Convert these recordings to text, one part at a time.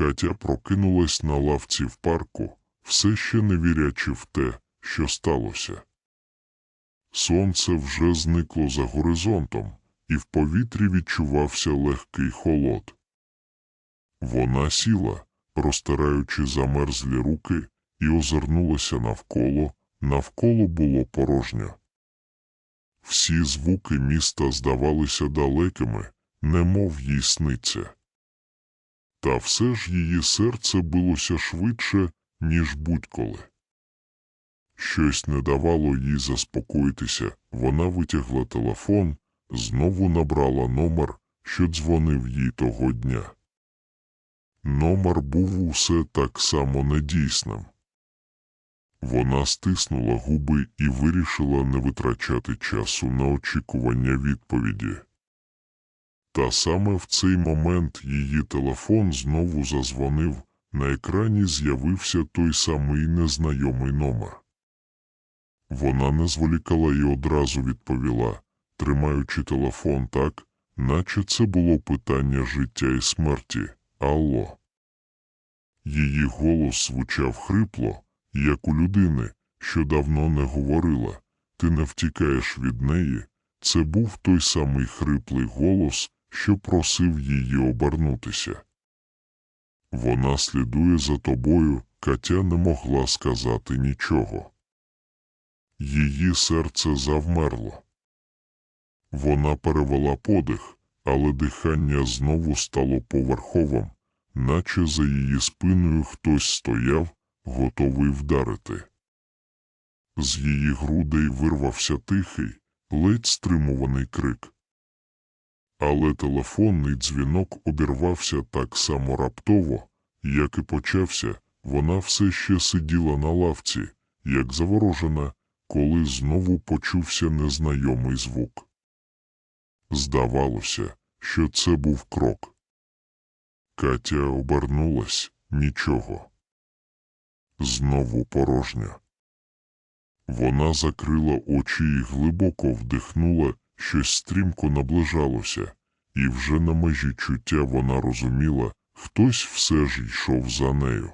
Катя прокинулась на лавці в парку, все ще не вірячи в те, що сталося. Сонце вже зникло за горизонтом, і в повітрі відчувався легкий холод. Вона сіла, розтираючи замерзлі руки, і озирнулася навколо, навколо було порожньо. Всі звуки міста здавалися далекими, немов їй сниться. Та все ж її серце билося швидше, ніж будь-коли. Щось не давало їй заспокоїтися, вона витягла телефон, знову набрала номер, що дзвонив їй того дня. Номер був усе так само недійсним. Вона стиснула губи і вирішила не витрачати часу на очікування відповіді. Та саме в цей момент її телефон знову зазвонив, на екрані з'явився той самий незнайомий номер. Вона не зволікала і одразу відповіла, тримаючи телефон так, наче це було питання життя і смерті. Алло. Її голос звучав хрипло, як у людини, що давно не говорила. Ти не втікаєш від неї. Це був той самий хриплий голос, що просив її обернутися. Вона слідує за тобою, Катя не могла сказати нічого. Її серце завмерло. Вона перевела подих, але дихання знову стало поверховим, наче за її спиною хтось стояв, готовий вдарити. З її грудей вирвався тихий, ледь стримуваний крик. Але телефонний дзвінок обірвався так само раптово, як і почався, вона все ще сиділа на лавці, як заворожена, коли знову почувся незнайомий звук. Здавалося, що це був крок. Катя обернулась нічого. Знову порожня. Вона закрила очі і глибоко вдихнула, щось стрімко наближалося, і вже на межі чуття вона розуміла, хтось все ж йшов за нею.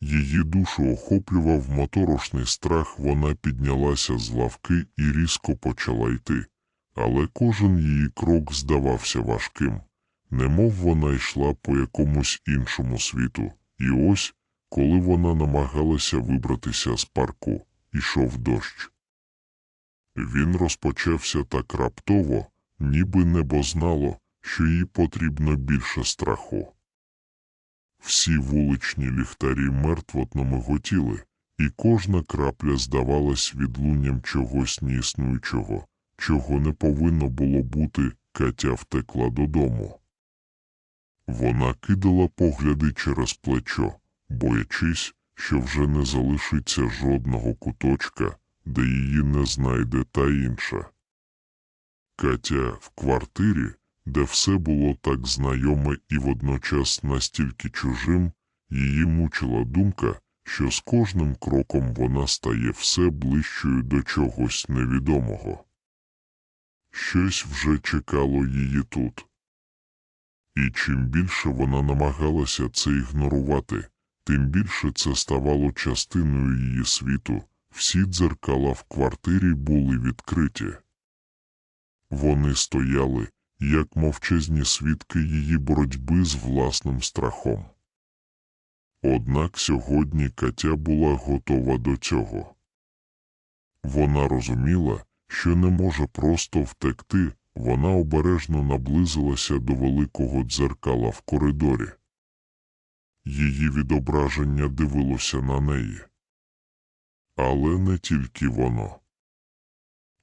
Її душу охоплював моторошний страх, вона піднялася з лавки і різко почала йти, але кожен її крок здавався важким, немов вона йшла по якомусь іншому світу, і ось, коли вона намагалася вибратися з парку, ішов дощ. Він розпочався так раптово, ніби небо знало, що їй потрібно більше страху. Всі вуличні ліхтарі мертвотно миготіли, і кожна крапля здавалась відлунням чогось неіснуючого, чого не повинно було бути, Катя втекла додому. Вона кидала погляди через плечо, боячись, що вже не залишиться жодного куточка, де її не знайде та інша. Катя в квартирі, де все було так знайоме і водночас настільки чужим, її мучила думка, що з кожним кроком вона стає все ближчою до чогось невідомого. Щось вже чекало її тут. І чим більше вона намагалася це ігнорувати, тим більше це ставало частиною її світу, всі дзеркала в квартирі були відкриті. Вони стояли, як мовчазні свідки її боротьби з власним страхом. Однак сьогодні Катя була готова до цього. Вона розуміла, що не може просто втекти, вона обережно наблизилася до великого дзеркала в коридорі. Її відображення дивилося на неї. Але не тільки воно.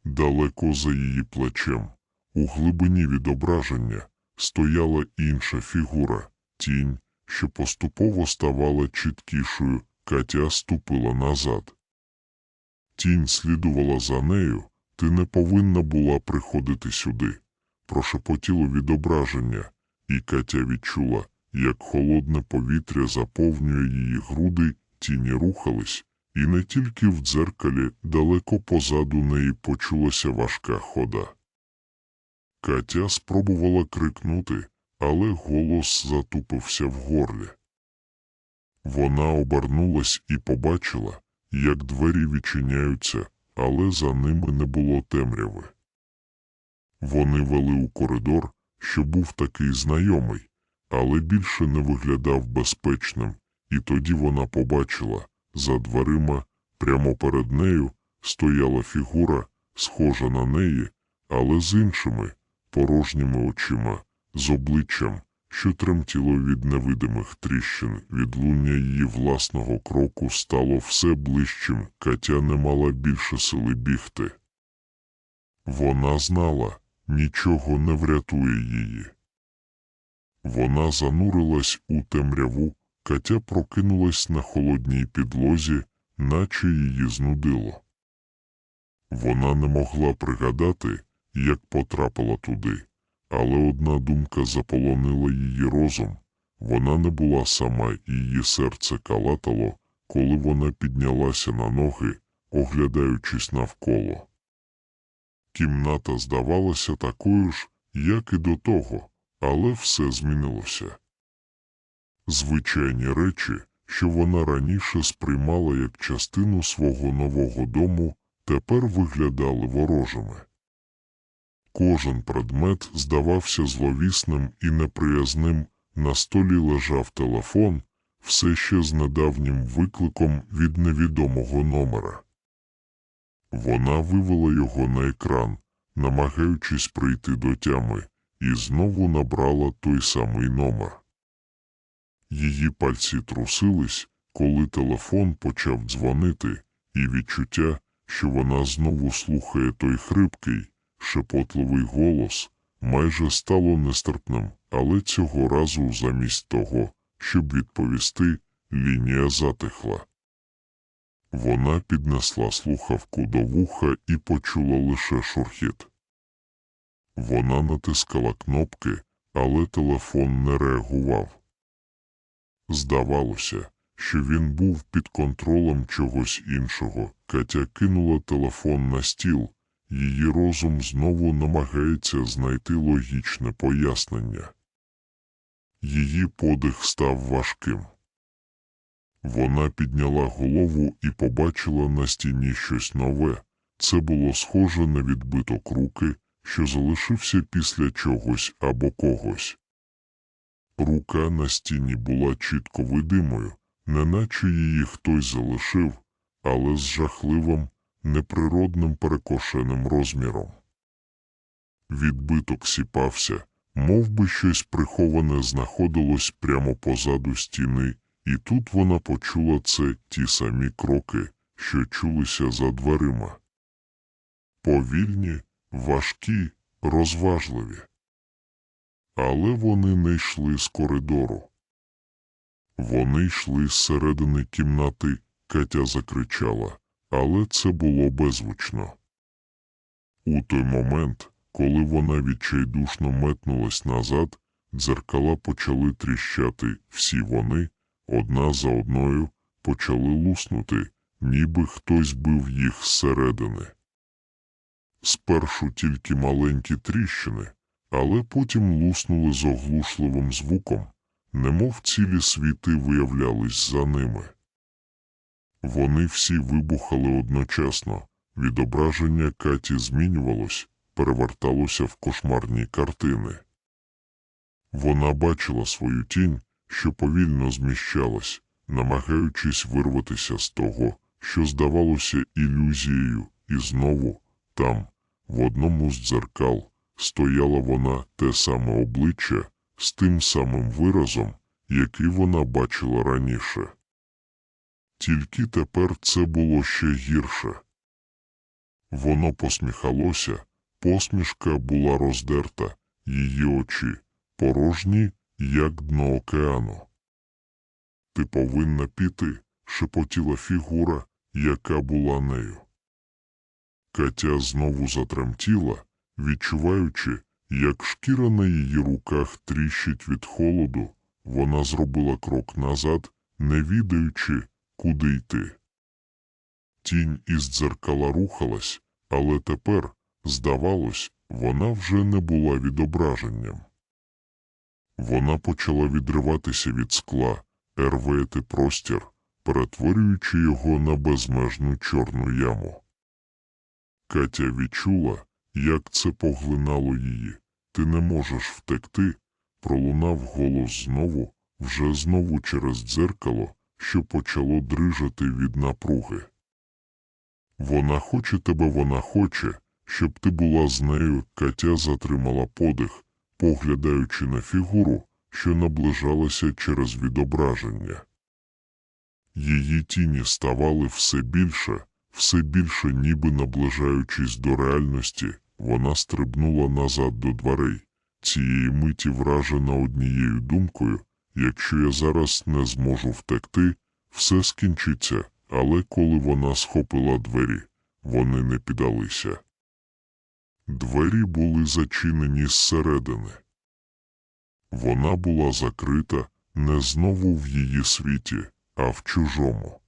Далеко за її плечем, у глибині відображення, стояла інша фігура, тінь, що поступово ставала чіткішою, Катя ступила назад. Тінь слідувала за нею, ти не повинна була приходити сюди. Прошепотіло відображення, і Катя відчула, як холодне повітря заповнює її груди, тіні рухались, і не тільки в дзеркалі далеко позаду неї почулася важка хода. Катя спробувала крикнути, але голос затупився в горлі. Вона обернулась і побачила, як двері відчиняються, але за ними не було темряви. Вони вели у коридор, що був такий знайомий, але більше не виглядав безпечним, і тоді вона побачила за дверима, прямо перед нею, стояла фігура, схожа на неї, але з іншими, порожніми очима, з обличчям, що тремтіло від невидимих тріщин, відлуння її власного кроку стало все ближчим, Катя не мала більше сили бігти. Вона знала, нічого не врятує її. Вона занурилась у темряву, Катя прокинулась на холодній підлозі, наче її знудило. Вона не могла пригадати, як потрапила туди, але одна думка заполонила її розум. Вона не була сама, і її серце калатало, коли вона піднялася на ноги, оглядаючись навколо. Кімната здавалася такою ж, як і до того, але все змінилося. Звичайні речі, що вона раніше сприймала як частину свого нового дому, тепер виглядали ворожими. Кожен предмет здавався зловісним і неприязним, на столі лежав телефон, все ще з недавнім викликом від невідомого номера. Вона вивела його на екран, намагаючись прийти до тями, і знову набрала той самий номер. Її пальці трусились, коли телефон почав дзвонити, і відчуття, що вона знову слухає той хрипкий, шепотливий голос, майже стало нестерпним, але цього разу замість того, щоб відповісти, лінія затихла. Вона піднесла слухавку до вуха і почула лише шурхіт. Вона натискала кнопки, але телефон не реагував. Здавалося, що він був під контролем чогось іншого. Катя кинула телефон на стіл, її розум знову намагається знайти логічне пояснення. Її подих став важким. Вона підняла голову і побачила на стіні щось нове. Це було схоже на відбиток руки, що залишився після чогось або когось. Рука на стіні була чітко видимою, неначе її хтось залишив, але з жахливим, неприродним перекошеним розміром. Відбиток сіпався, мов би щось приховане знаходилось прямо позаду стіни, і тут вона почула це ті самі кроки, що чулися за дверима. Повільні, важкі, розважливі. Але вони не йшли з коридору. Вони йшли зсередини кімнати, Катя закричала, але це було беззвучно. У той момент, коли вона відчайдушно метнулась назад, дзеркала почали тріщати, всі вони, одна за одною, почали луснути, ніби хтось бив їх зсередини. Спершу тільки маленькі тріщини, але потім луснули з оглушливим звуком, немов цілі світи виявлялись за ними. Вони всі вибухали одночасно, відображення Каті змінювалось, переверталося в кошмарні картини. Вона бачила свою тінь, що повільно зміщалась, намагаючись вирватися з того, що здавалося ілюзією, і знову там, в одному з дзеркал, стояла вона те саме обличчя з тим самим виразом, який вона бачила раніше. Тільки тепер це було ще гірше. Воно посміхалося, посмішка була роздерта, її очі порожні, як дно океану. Ти повинна піти, шепотіла фігура, яка була нею. Катя знову затремтіла, відчуваючи, як шкіра на її руках тріщить від холоду, вона зробила крок назад, не відаючи, куди йти. Тінь із дзеркала рухалась, але тепер, здавалось, вона вже не була відображенням. Вона почала відриватися від скла, рвати простір, перетворюючи його на безмежну чорну яму. Катя відчула, як це поглинало її. Ти не можеш втекти, пролунав голос знову, вже знову через дзеркало, що почало дрижати від напруги. Вона хоче тебе, вона хоче, щоб ти була з нею. Катя затримала подих, поглядаючи на фігуру, що наближалася через відображення. Її тіні ставали все більше, все більше, ніби наближаючись до реальності, вона стрибнула назад до дверей, цієї миті вражена однією думкою якщо я зараз не зможу втекти, все скінчиться, але коли вона схопила двері, вони не піддалися. Двері були зачинені зсередини. Вона була закрита не знову в її світі, а в чужому.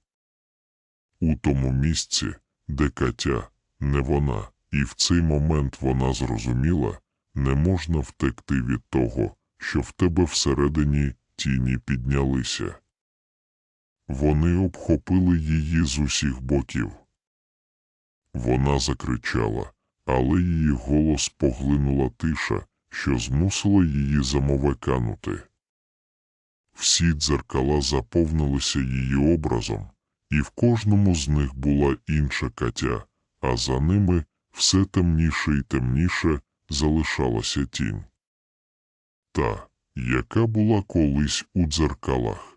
У тому місці, де Катя, не вона, і в цей момент вона зрозуміла, не можна втекти від того, що в тебе всередині тіні піднялися. Вони обхопили її з усіх боків. Вона закричала, але її голос поглинула тиша, що змусила її замовеканути. Всі дзеркала заповнилися її образом, і в кожному з них була інша катя, а за ними все темніше і темніше залишалася тінь. Та, яка була колись у дзеркалах.